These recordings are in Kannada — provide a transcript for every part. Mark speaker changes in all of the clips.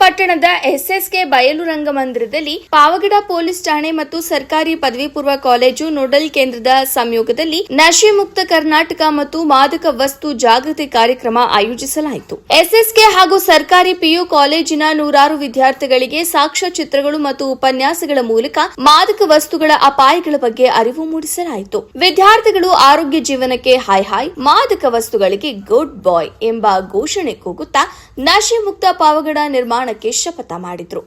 Speaker 1: ಪಟ್ಟಣದ ಎಸ್ಎಸ್ಕೆ ಬಯಲು ರಂಗಮಂದಿರದಲ್ಲಿ ಪಾವಗಡ ಪೊಲೀಸ್ ಠಾಣೆ ಮತ್ತು ಸರ್ಕಾರಿ ಪದವಿ ಪೂರ್ವ ಕಾಲೇಜು ನೋಡಲ್ ಕೇಂದ್ರದ ಸಂಯೋಗದಲ್ಲಿ ನಶೆ ಮುಕ್ತ ಕರ್ನಾಟಕ ಮತ್ತು ಮಾದಕ ವಸ್ತು ಜಾಗೃತಿ ಕಾರ್ಯಕ್ರಮ ಆಯೋಜಿಸಲಾಯಿತು. ಎಸ್ಎಸ್ಕೆ ಹಾಗೂ ಸರ್ಕಾರಿ ಪಿಯು ಕಾಲೇಜಿನ ನೂರಾರು ವಿದ್ಯಾರ್ಥಿಗಳಿಗೆ ಸಾಕ್ಷ್ಯಚಿತ್ರಗಳು ಮತ್ತು ಉಪನ್ಯಾಸಗಳ ಮೂಲಕ ಮಾದಕ ವಸ್ತುಗಳ ಅಪಾಯಗಳ ಬಗ್ಗೆ ಅರಿವು ಮೂಡಿಸಲಾಯಿತು. ವಿದ್ಯಾರ್ಥಿಗಳು ಆರೋಗ್ಯ ಜೀವನಕ್ಕೆ ಹಾಯ್ ಹಾಯ್, ಮಾದಕ ವಸ್ತುಗಳಿಗೆ ಗುಡ್ ಬಾಯ್ ಎಂಬ ಘೋಷಣೆ ಕೂಗುತ್ತಾ ನಶೆ ಮುಕ್ತ ಪಾವಗಡ ನಿರ್ಮಾಣಕ್ಕೆ ಶಪಥ ಮಾಡಿದ್ರು.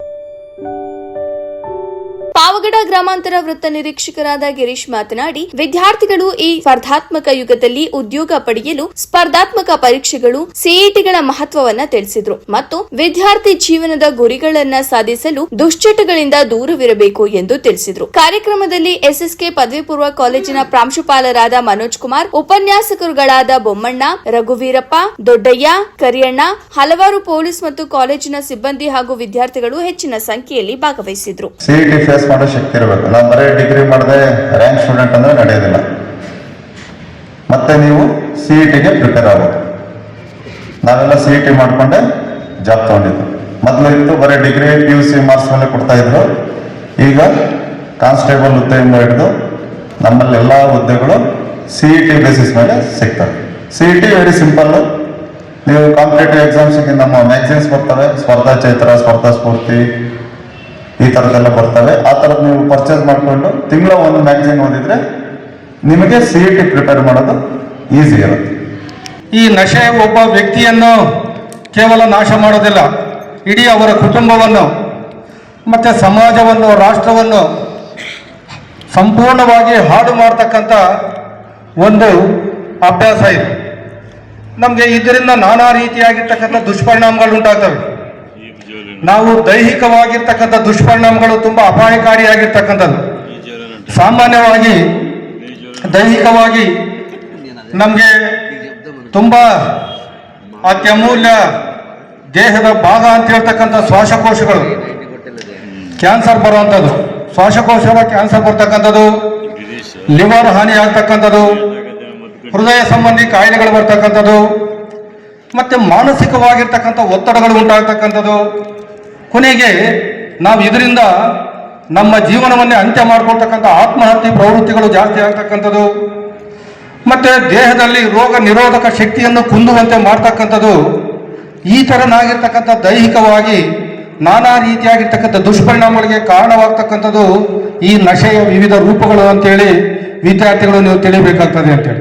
Speaker 1: ಪಾವಗಡ ಗ್ರಾಮಾಂತರ ವೃತ್ತ ನಿರೀಕ್ಷಕರಾದ ಗಿರೀಶ್ ಮಾತನಾಡಿ, ವಿದ್ಯಾರ್ಥಿಗಳು ಈ ಸ್ಪರ್ಧಾತ್ಮಕ ಯುಗದಲ್ಲಿ ಉದ್ಯೋಗ ಪಡೆಯಲು ಸ್ಪರ್ಧಾತ್ಮಕ ಪರೀಕ್ಷೆಗಳು, ಸಿಇಟಿಗಳ ಮಹತ್ವವನ್ನ ತಿಳಿಸಿದ್ರು ಮತ್ತು ವಿದ್ಯಾರ್ಥಿ ಜೀವನದ ಗುರಿಗಳನ್ನ ಸಾಧಿಸಲು ದುಶ್ಚಟಗಳಿಂದ ದೂರವಿರಬೇಕು ಎಂದು ತಿಳಿಸಿದ್ರು. ಕಾರ್ಯಕ್ರಮದಲ್ಲಿ ಎಸ್ಎಸ್ಕೆ ಪದವಿ ಪೂರ್ವ ಕಾಲೇಜಿನ ಪ್ರಾಂಶುಪಾಲರಾದ ಮನೋಜ್ ಕುಮಾರ್, ಉಪನ್ಯಾಸಕರುಗಳಾದ ಬೊಮ್ಮಣ್ಣ, ರಘುವೀರಪ್ಪ, ದೊಡ್ಡಯ್ಯ, ಕರಿಯಣ್ಣ, ಹಲವಾರು ಪೊಲೀಸ್ ಮತ್ತು ಕಾಲೇಜಿನ ಸಿಬ್ಬಂದಿ ಹಾಗೂ ವಿದ್ಯಾರ್ಥಿಗಳು ಹೆಚ್ಚಿನ ಸಂಖ್ಯೆಯಲ್ಲಿ ಭಾಗವಹಿಸಿದ್ರು.
Speaker 2: ಶಕ್ತಿ ಇರಬೇಕು. ನಾವು ಬರೀ ಡಿಗ್ರಿ ಮಾಡದೆ ರ್ಯಾಂಕ್ ಸ್ಟೂಡೆಂಟ್ ಅಂದರೆ ನಡೆಯೋದಿಲ್ಲ. ಮತ್ತೆ ನೀವು ಸಿ ಇ ಟಿಗೆ ಪ್ರಿಪೇರ್ ಆಗಬೇಕು. ನಾವೆಲ್ಲ ಸಿ ಇ ಟಿ ಮಾಡಿಕೊಂಡೆ ಜಾಬ್ ತೊಗೊಂಡಿದ್ದು. ಮೊದಲು ಇತ್ತು, ಬರೀ degree P U C marks ಮೇಲೆ ಕೊಡ್ತಾ ಇದ್ರು. ಈಗ ಕಾನ್ಸ್ಟೇಬಲ್ ಹುದ್ದೆಯಿಂದ ಹಿಡಿದು ನಮ್ಮಲ್ಲಿ ಎಲ್ಲ ಹುದ್ದೆಗಳು ಸಿ ಇ ಟಿ ಬೇಸಿಸ್ ಮೇಲೆ ಸಿಗ್ತವೆ. C E T very simple ನೀವು ಕಾಂಪಿಟೇಟಿವ್ ಎಕ್ಸಾಮ್ಸಿಗೆ ನಮ್ಮ ಮ್ಯಾಗ್ಝಿನ್ಸ್ ಬರ್ತವೆ. ಸ್ಪರ್ಧಾ ಚೈತ್ರ, ಸ್ಪರ್ಧಾ ಸ್ಫೂರ್ತಿ ಥರದ್ದೆಲ್ಲ ಬರ್ತವೆ. ಆ ಥರದ್ದು ನೀವು ಪರ್ಚೇಸ್ ಮಾಡಿಕೊಂಡು ತಿಂಗಳ ಒಂದು ಮ್ಯಾಗ್ಝಿನ್ ಓದಿದ್ರೆ ನಿಮಗೆ ಸಿ ಇ ಟಿ ಪ್ರಿಪೇರ್ ಮಾಡೋದು ಈಸಿ ಇರುತ್ತೆ.
Speaker 3: ಈ ನಶೆ ಒಬ್ಬ ವ್ಯಕ್ತಿಯನ್ನು ಕೇವಲ ನಾಶ ಮಾಡೋದಿಲ್ಲ, ಇಡೀ ಅವರ ಕುಟುಂಬವನ್ನು ಮತ್ತು ಸಮಾಜವನ್ನು, ರಾಷ್ಟ್ರವನ್ನು ಸಂಪೂರ್ಣವಾಗಿ ಹಾಡು ಮಾಡ್ತಕ್ಕಂಥ ಒಂದು ಅಭ್ಯಾಸ ಇದೆ. ನಮಗೆ ಇದರಿಂದ ನಾನಾ ರೀತಿಯಾಗಿರ್ತಕ್ಕಂಥ ದುಷ್ಪರಿಣಾಮಗಳು ಉಂಟಾಗ್ತವೆ. ನಾವು ದೈಹಿಕವಾಗಿರ್ತಕ್ಕಂಥ ದುಷ್ಪರಿಣಾಮಗಳು ತುಂಬ ಅಪಾಯಕಾರಿಯಾಗಿರ್ತಕ್ಕಂಥದ್ದು. ಸಾಮಾನ್ಯವಾಗಿ ದೈಹಿಕವಾಗಿ ನಮಗೆ ತುಂಬ ಅತ್ಯಮೂಲ್ಯ ದೇಹದ ಭಾಗ ಅಂತ ಹೇಳ್ತಕ್ಕಂಥ ಶ್ವಾಸಕೋಶಗಳು. ಕ್ಯಾನ್ಸರ್ ಬರುವಂಥದ್ದು. ಶ್ವಾಸಕೋಶಗಳ ಕ್ಯಾನ್ಸರ್ ಬರ್ತಕ್ಕಂಥದ್ದು. ಲಿವರ್ ಹಾನಿ ಆಗ್ತಕ್ಕಂಥದ್ದು. ಹೃದಯ ಸಂಬಂಧಿ ಕಾಯಿಲೆಗಳು ಬರ್ತಕ್ಕಂಥದ್ದು. ಮತ್ತೆ ಮಾನಸಿಕವಾಗಿರ್ತಕ್ಕಂಥ ಒತ್ತಡಗಳು ಉಂಟಾಗ್ತಕ್ಕಂಥದ್ದು. ಕೊನೆಗೆ ನಾವು ಇದರಿಂದ ನಮ್ಮ ಜೀವನವನ್ನೇ ಅಂತ್ಯ ಮಾಡ್ಕೊಳ್ತಕ್ಕಂಥ ಆತ್ಮಹತ್ಯೆ ಪ್ರವೃತ್ತಿಗಳು ಜಾಸ್ತಿ ಆಗ್ತಕ್ಕಂಥದ್ದು, ಮತ್ತೆ ದೇಹದಲ್ಲಿ ರೋಗ ನಿರೋಧಕ ಶಕ್ತಿಯನ್ನು ಕುಂದುವಂತೆ ಮಾಡ್ತಕ್ಕಂಥದ್ದು, ಈ ಥರನಾಗಿರ್ತಕ್ಕಂಥ ದೈಹಿಕವಾಗಿ ನಾನಾ ರೀತಿಯಾಗಿರ್ತಕ್ಕಂಥ ದುಷ್ಪರಿಣಾಮಗಳಿಗೆ ಕಾರಣವಾಗ್ತಕ್ಕಂಥದ್ದು ಈ ನಶೆಯ ವಿವಿಧ ರೂಪಗಳು ಅಂತೇಳಿ ವಿದ್ಯಾರ್ಥಿಗಳು ನೀವು ತಿಳಿಬೇಕಾಗ್ತದೆ ಅಂತೇಳಿ.